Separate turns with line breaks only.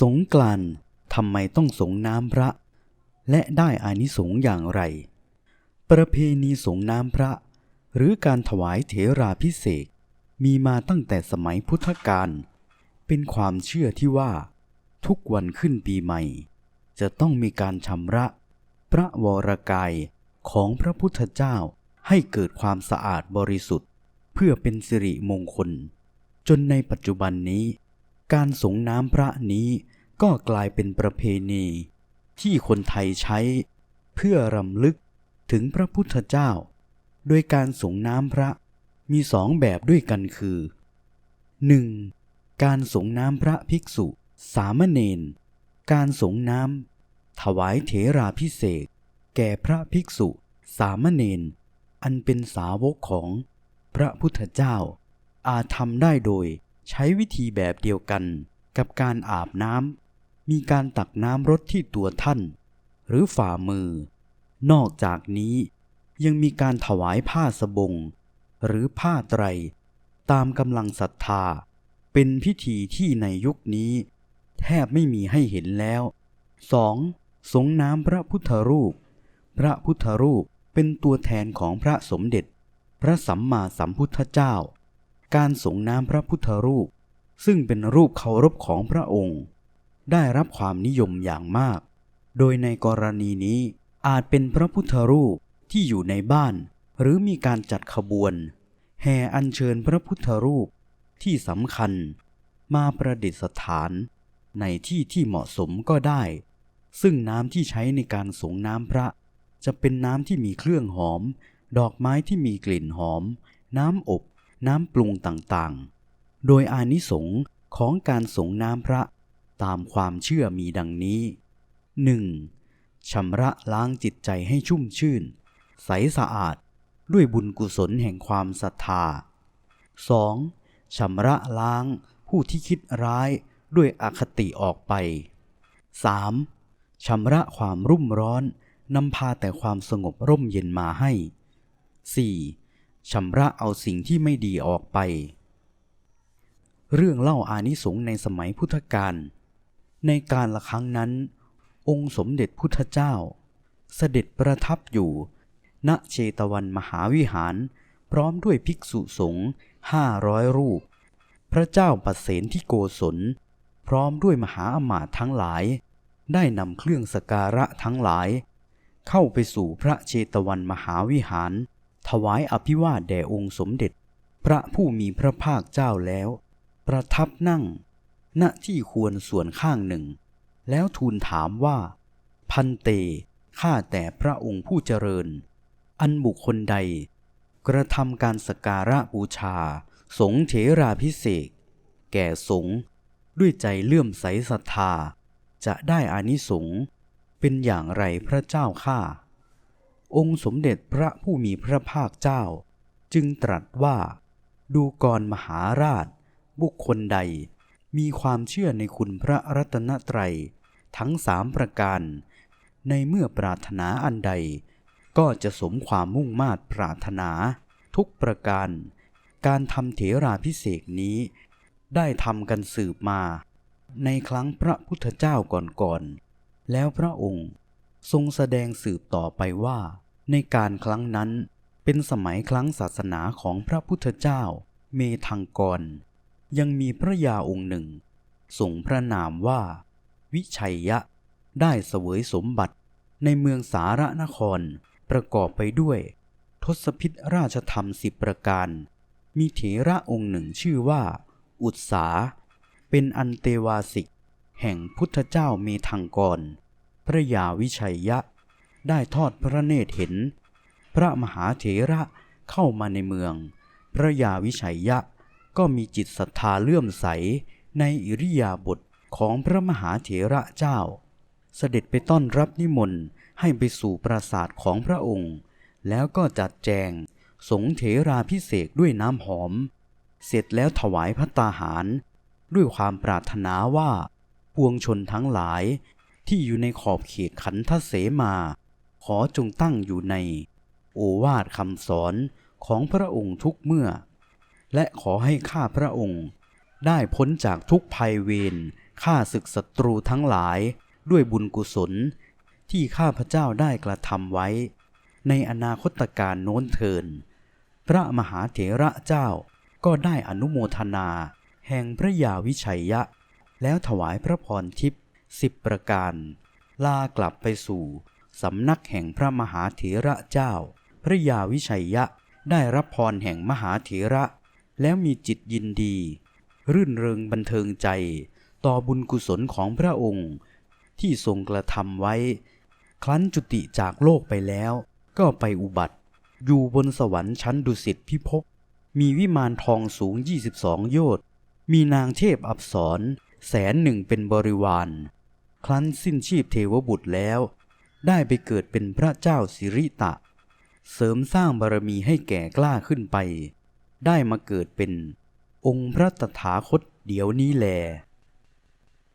สงกรานทำไมต้องสงน้ำพระ และได้อานิสงส์อย่างไร ประเพณีสงน้ำพระ หรือการถวายเถราพิเศษมีมาตั้งแต่สมัยพุทธกาลเป็นความเชื่อที่ว่า ทุกวันขึ้นปีใหม่ จะต้องมีการชำระ พระวรกายของพระพุทธเจ้าให้เกิดความสะอาดบริสุทธิ์ เพื่อเป็นสิริมงคล จนในปัจจุบันนี้ การสงน้ำพระนี้ ก็กลายเป็นประเพณี ที่คนไทยใช้ เพื่อรำลึกถึงพระพุทธเจ้า โดยการสงน้ำพระมีสองแบบด้วยกันคือ 1. การสงน้ำพระภิกษุ สามเณรการสงน้ำถวายเถราพิเศษ แก่พระภิกษุ สามเณรอันเป็นสาวกของพระพุทธเจ้า อาจทำได้โดยใช้วิธีแบบเดียวกันกับการอาบน้ำ มีการตักน้ำรดที่ตัวท่าน หรือฝ่ามือ นอกจากนี้ยังมีการถวายผ้าสบง หรือผ้าไตร ตามกำลังศรัทธา เป็นพิธีที่ในยุคนี้ แทบไม่มีให้เห็นแล้ว 2. สงน้ำพระพุทธรูป พระพุทธรูปเป็นตัวแทนของพระสมเด็จ พระสัมมาสัมพุทธเจ้า การสงน้ำพระพุทธรูป ซึ่งเป็นรูปเคารพของพระองค์ ได้รับความนิยมอย่างมาก โดยในกรณีนี้อาจเป็นพระพุทธรูปที่อยู่ในบ้าน หรือมีการจัดขบวน แห่อัญเชิญพระพุทธรูปที่สำคัญ มาประดิษฐาน ในที่ที่เหมาะสมก็ได้ ซึ่งน้ำที่ใช้ในการสงน้ำพระ จะเป็นน้ำที่มีเครื่องหอม ดอกไม้ที่มีกลิ่นหอม น้ำอบ น้ำปรุงต่างๆ โดยอานิสงส์ของการสงน้ำพระ ตามความเชื่อมีดังนี้ 1. ชำระล้างจิตใจให้ชุ่มชื่น ใสสะอาดด้วยบุญกุศลแห่งความศรัทธา 2. ชำระล้างผู้ที่คิดร้ายด้วยอคติออกไป 3. ชำระความรุ่มร้อนนำพาแต่ความสงบร่มเย็นมาให้ 4. ชำระเอาสิ่งที่ไม่ดีออกไป เรื่องเล่าอานิสงส์ในสมัยพุทธกาล ในการละครั้งนั้น องค์สมเด็จพุทธเจ้า เสด็จประทับอยู่ ณเชตวันมหาวิหาร พร้อมด้วยภิกษุสงฆ์ห้าร้อยรูป พระเจ้าปัสเสนที่โกศล พร้อมด้วยมหาอมาตย์ทั้งหลาย ได้นำเครื่องสการะทั้งหลาย เข้าไปสู่พระเชตวันมหาวิหาร ถวายอภิวาทแด่องค์สมเด็จ พระผู้มีพระภาคเจ้าแล้ว ประทับนั่ง ณที่ควรส่วนข้างหนึ่ง แล้วทูลถามว่า พันเต ข้าแต่พระองค์ผู้เจริญ อันบุคคลใด กระทำการสการะบูชา สงเถราพิเศษแก่สงด้วยใจเลื่อมใสศรัทธา จะได้อานิสงส์เป็นอย่างไรพระเจ้าข้าองค์สมเด็จพระผู้มีพระภาคเจ้า จึงตรัสว่า ดูกรมหาราช บุคคลใด มีความเชื่อในคุณพระรัตนตรัย ทั้งสามประการ ในเมื่อปรารถนาอันใด ก็จะสมความมุ่งมาตรปรารถนา ทุกประการ การทำเถราพิเศษนี้ ได้ทำกันสืบมา ในครั้งพระพุทธเจ้าก่อนๆแล้วพระองค์ทรงแสดงสืบต่อไปว่า ในการครั้งนั้นเป็นสมัยครั้งศาสนาของพระพุทธเจ้า เมธังกร ยังมีพระยาองค์หนึ่งส่งพระนามว่า วิชัยยะ ได้เสวยสมบัติในเมืองสารนครประกอบไปด้วย ทศพิธราชธรรมสิบประการ มีเถระองค์หนึ่งชื่อว่า อุตสา เป็นอันเตวาสิก แห่งพุทธเจ้าเมธังกร พระยาวิชัยยะ ได้ทอดพระเนตรเห็น พระมหาเถระเข้ามาในเมือง พระยาวิชัยยะ ก็มีจิตศรัทธาเลื่อมใสในอิริยาบถของพระมหาเถระเจ้า เสด็จไปต้อนรับนิมนต์ให้ไปสู่ปราสาทของพระองค์ แล้วก็จัดแจง สงเถราพิเศษด้วยน้ำหอม เสร็จแล้วถวายพระตาหาร ด้วยความปรารถนาว่า ปวงชนทั้งหลายที่อยู่ในขอบเขตขันธเสมา ขอจงตั้งอยู่ใน โอวาทคำสอนของพระองค์ทุกเมื่อ และขอให้ข้าพระองค์ ได้พ้นจากทุกภัยเวรฆ่าศึกศัตรูทั้งหลาย ด้วยบุญกุศล ที่ข้าพระเจ้าได้กระทำไว้ ในอนาคตการโน้นเทิน พระมหาเถระเจ้าก็ได้อนุโมทนา แห่งพระยาวิชัยยะ แล้วถวายพระพรทิพย์สิบประการ ลากลับไปสู่สำนักแห่งพระมหาเถระเจ้า พระยาวิชัยยะได้รับพรแห่งมหาเถระ แล้วมีจิตยินดี รื่นเริงบันเทิงใจ ต่อบุญกุศลของพระองค์ ที่ทรงกระทำไว้ ครั้นจุติจากโลกไปแล้ว ก็ไปอุบัติ อยู่บนสวรรค์ชั้นดุสิตพิภพมีวิมานทองสูง 22 โยชน์มีนางเทพอับสรแสนหนึ่งเป็นบริวาร ครั้นสิ้นชีพเทวบุตรแล้ว ได้ไปเกิดเป็นพระเจ้าสิริตะ เสริมสร้างบารมีให้แก่กล้าขึ้นไป ได้มาเกิดเป็นองค์พระตถาคตเดี๋ยวนี้แล